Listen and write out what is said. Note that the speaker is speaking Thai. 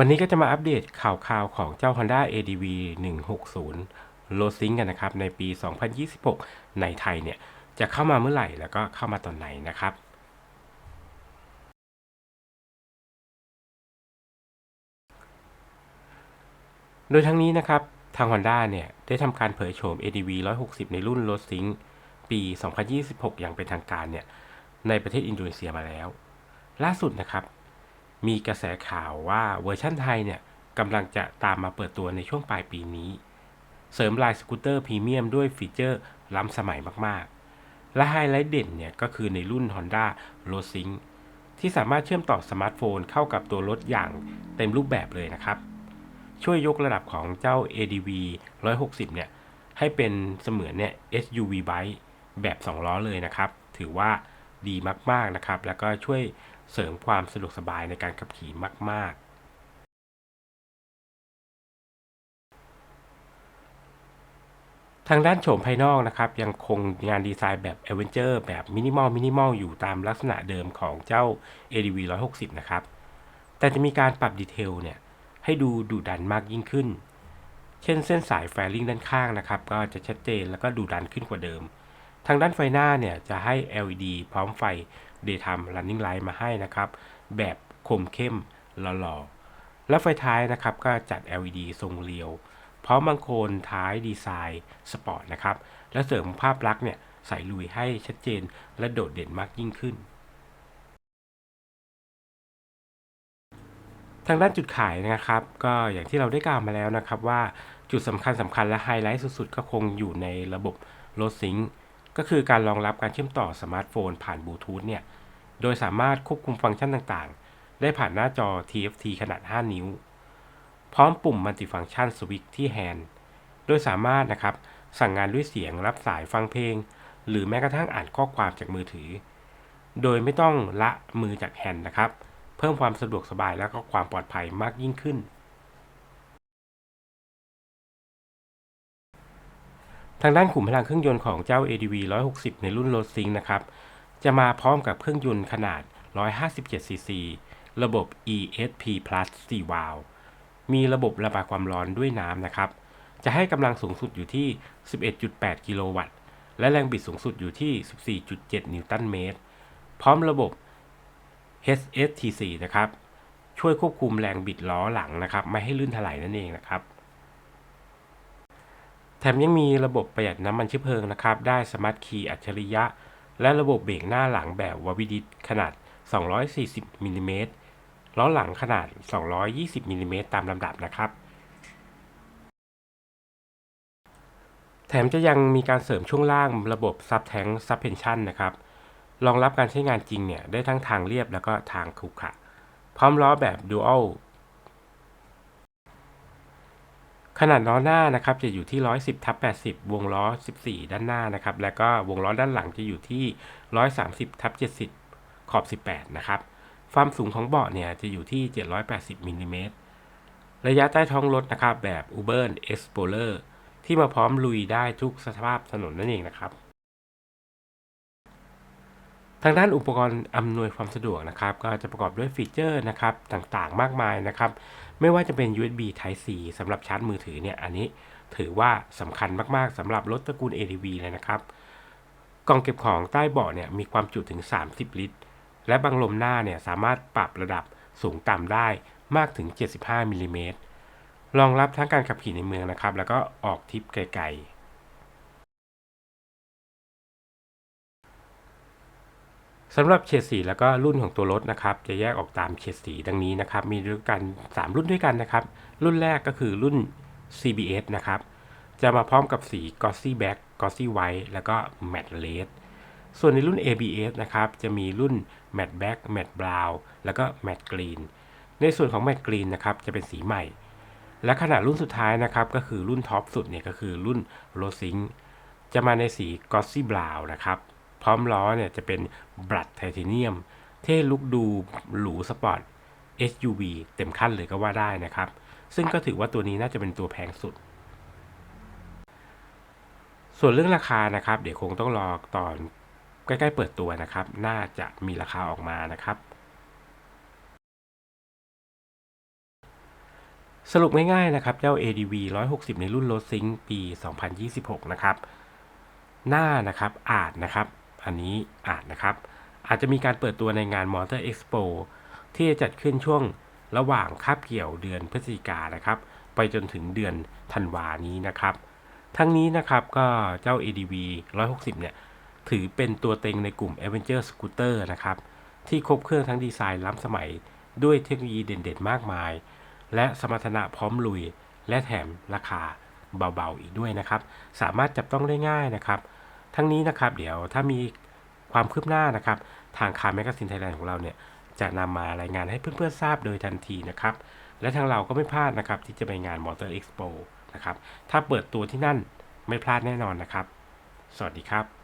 วันนี้ก็จะมาอัปเดตข่าวคราวของเจ้า Honda ADV 160 โลซิงกันนะครับ ในปี 2026 ในไทยเนี่ย จะเข้ามาเมื่อไหร่แล้วก็เข้ามาตอนไหนนะครับโดยทั้งนี้นะครับ ทาง Honda เนี่ย ได้ทำการเผยโฉม ADV 160 ในรุ่น r o s i n g ปี 2026 อย่างเป็นทางการเนี่ย ในประเทศอินโดนีเซียมาแล้ว ล่าสุดนะครับ มีกระแสข่าวว่าเวอร์ชั่นไทยเนี่ยกำลังจะตามมาเปิดตัวในช่วงปลายปีนี้ เสริมลายสกูตเตอร์พรีเมียมด้วยฟีเจอร์ล้ำสมัยมากๆ และไฮไลท์เด่นเนี่ยก็คือในรุ่น Honda r o s i n g ที่สามารถเชื่อมต่อสมาร์ทโฟนเข้ากับตัวรถอย่างเต็มรูปแบบเลยนะครับ ช่วยยกระดับของเจ้า ADV 160 เนี่ย ให้เป็นเสมือนเนี่ย SUV bike แบบ 2 ล้อเลยนะครับ ถือว่า ดีมากๆนะครับ แล้วก็ช่วยเสริมความสะดวกสบายในการขับขี่มาก ๆทางด้านโฉมภายนอกนะครับ ยังคงงานดีไซน์แบบ a อเวนเจอร์แบบมินิมอลมินิมอลอยู่ตามลักษณะเดิมของเจ้า ADV 160 นะครับ แต่จะมีการปรับดีเทลเนี่ย ให้ดูดุดันมากยิ่งขึ้น เช่นเส้นสายแฟลิงด้านข้างนะครับ ก็จะชัดเจนแล้วก็ดุดันขึ้นกว่าเดิม ทางด้านไฟหน้าเนี่ยจะให้ LED พร้อมไฟ Daytime Running Light มาให้นะครับ แบบคมเข้มหล่อๆ และไฟท้ายนะครับก็จัด LED ทรงเรียว พร้อมบังโคนท้ายดีไซน์สปอร์ตนะครับ และเสริมภาพลักษณ์เนี่ยใส่ลุยให้ชัดเจนและโดดเด่นมากยิ่งขึ้น ทางด้านจุดขายนะครับ ก็อย่างที่เราได้กล่าวมาแล้วนะครับว่าจุดสำคัญสำคัญและไฮไลท์สุดๆ ก็คงอยู่ในระบบ r o a d Sync ก็คือการรองรับการเชื่อมต่อสมาร์ทโฟนผ่านบลูทูธเนี่ย โดยสามารถควบคุมฟังก์ชันต่างๆ ได้ผ่านหน้าจอ TFT ขนาด 5 นิ้ว พร้อมปุ่มมัลติฟังก์ชันสวิตช์ที่แฮนด์ โดยสามารถนะครับสั่งงานด้วยเสียงรับสายฟังเพลง หรือแม้กระทั่งอ่านข้อความจากมือถือ โดยไม่ต้องละมือจากแฮนด์นะครับ เพิ่มความสะดวกสบายและก็ความปลอดภัยมากยิ่งขึ้น ทางด้านขุมพลังเครื่องยนต์ของเจ้า ADV 160 ในรุ่น r o a d s y n c นะครับ จะมาพร้อมกับเครื่องยนต์ขนาด 157cc ระบบ ESP Plus 4 วาล์ว มีระบบระบายความร้อนด้วยน้ำนะครับ จะให้กำลังสูงสุดอยู่ที่ 11.8 กิโลวัตต์ และแรงบิดสูงสุดอยู่ที่ 14.7 นิวตันเมตร พร้อมระบบ HSTC นะครับ ช่วยควบคุมแรงบิดล้อหลังนะครับ ไม่ให้ลื่นถลายนั่นเองนะครับ แถมยังมีระบบประหยัดน้ำมันเชื้อเพลิงนะครับ ได้สมาร์ทคีย์อัจฉริยะ และระบบเบรกหน้าหลังแบบวาวิดิตขนาด 240มิลลิเมตรล้อหลังขนาด 220มิลลิเมตรตามลำดับนะครับ แถมจะยังมีการเสริมช่วงล่างระบบ Sub Tank Suspension นะครับ รองรับการใช้งานจริงเนี่ยได้ทั้งทางเรียบแล้วก็ทางขรุขระพร้อมล้อแบบ Dual ขนาดล้อหน้านะครับจะอยู่ที่ 110ทับ80 วงล้อ 14 ด้านหน้านะครับ แล้วก็วงล้อด้านหลังจะอยู่ที่ 130ทับ70 ขอบ 18 นะครับ ความสูงของเบาะเนี่ยจะอยู่ที่ 780มิลลิเมตร ระยะใต้ท้องรถนะครับแบบ Uber Explorer ที่มาพร้อมลุยได้ทุกสภาพถนนนั่นเองนะครับ ทางด้านอุปกรณ์อำนวยความสะดวกนะครับ ก็จะประกอบด้วยฟีเจอร์นะครับต่างๆ มากมายนะครับ ไม่ว่าจะเป็น USB Type C สำหรับชาร์จมือถือเนี่ย อันนี้ถือว่าสำคัญมากๆสำหรับรถตระกูล ADV เลยนะครับ กล่องเก็บของใต้เบาะเนี่ยมีความจุถึง 30 ลิตร และบังลมหน้าเนี่ยสามารถปรับระดับสูงต่ำได้มากถึง 75มิลลิเมตรรองรับทั้งการขับขี่ในเมืองนะครับ แล้วก็ออกทริปไกลๆ สำหรับเฉดสีแล้วก็รุ่นของตัวรถนะครับ จะแยกออกตามเฉดสีดังนี้นะครับ มีด้วยกัน 3 รุ่นด้วยกันนะครับ รุ่นแรกก็คือรุ่น CBS นะครับ จะมาพร้อมกับสี Glossy Black Glossy White แล้วก็ Matte Red ส่วนในรุ่น ABS นะครับ จะมีรุ่น Matte Black Matte Brown แล้วก็ Matte Green ในส่วนของ Matte Green นะครับ จะเป็นสีใหม่ และขนาดรุ่นสุดท้ายนะครับ ก็คือรุ่นท็อปสุดเนี่ยก็คือรุ่น r o s i n g จะมาในสี Glossy Brown นะครับ พร้อมล้อเนี่ยจะเป็นบลัดไทเทเนียมเท่ลุกดูหรูสปอร์ต SUV เต็มขั้นเลยก็ว่าได้นะครับ ซึ่งก็ถือว่าตัวนี้น่าจะเป็นตัวแพงสุด ส่วนเรื่องราคานะครับ เดี๋ยวคงต้องรอตอนใกล้ๆเปิดตัวนะครับ น่าจะมีราคาออกมานะครับ สรุปง่ายๆนะครับ เจ้า ADV 160 ในรุ่น Road Sync ปี 2026 นะครับ หน้านะครับอาจนะครับ อันนี้อาจนะครับ อาจจะมีการเปิดตัวในงาน Motor Expo ที่จะจัดขึ้นช่วงระหว่างคาบเกี่ยวเดือนพฤศจิกายนนะครับ ไปจนถึงเดือนธันวานี้นะครับ ทั้งนี้นะครับก็เจ้า ADV 160 เนี่ย ถือเป็นตัวเต็งในกลุ่ม Avenger Scooter นะครับ ที่ครบเครื่องทั้งดีไซน์ล้ำสมัยด้วยเทคโนโลยีเด่นๆ มากมาย และสมรรถนะพร้อมลุย และแถมราคาเบาๆ อีกด้วยนะครับ สามารถจับต้องได้ง่ายนะครับ ทั้งนี้นะครับ เดี๋ยวถ้ามีความคืบหน้านะครับ ทางคาร์แมกซินไทยแลนด์ของเราเนี่ย จะนำมารายงานให้เพื่อนๆทราบโดยทันทีนะครับ และทางเราก็ไม่พลาดนะครับ ที่จะไปงานมอเตอร์เอ็กซ์โปนะครับ ถ้าเปิดตัวที่นั่นไม่พลาดแน่นอนนะครับ สวัสดีครับ